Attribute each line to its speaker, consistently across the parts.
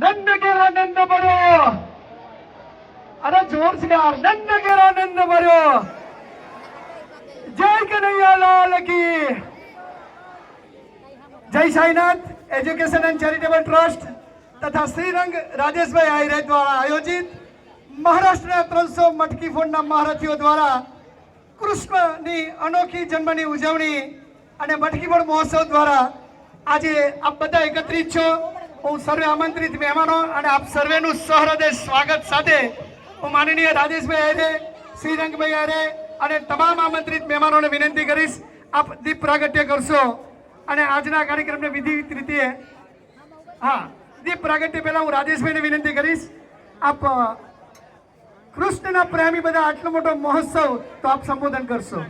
Speaker 1: આનંદ ભર્યો અરે જોર છે આનંદ કેરો આનંદ ભર્યો જય કનૈયા લાલ કી જય Sainath education and charitable trust તથા શ્રીરંગ રાજેશભાઈ આહિરે દ્વારા આયોજિત મહારાષ્ટ્રના ત્રણસો મટકી ફોડના મહારથીઓ દ્વારા કૃષ્ણની અનોખી જન્મની ઉજવણી અને મટકી ફોડ મહોત્સવ દ્વારા આજે આપ બધા એકત્રિત છો હું સર્વે આમંત્રિત મહેમાનો અને આપ સર્વેનું સહૃદય સ્વાગત સાથે હું માનનીય રાજેશભાઈ આહિરે શ્રીરંગભાઈ આરે અને તમામ આમંત્રિત મહેમાનોને વિનંતી કરીશ, આપ દીપ પ્રાગટ્ય કરશો. અને આજના કાર્યક્રમને વિધિવત રીતે હા, દીપ પ્રાગટ્ય પહેલાં હું રાજેશભાઈને વિનંતી કરીશ. આપ કૃષ્ણના પ્રેમી બધા આટલો મોટો મહોત્સવ તો આપ સંબોધન કરશો.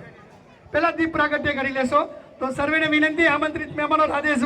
Speaker 1: પહેલાં દીપ પ્રાગટ્ય કરી લેશો. તો સર્વેને વિનંતી, આમંત્રિત મહેમાનો રાજેશભાઈ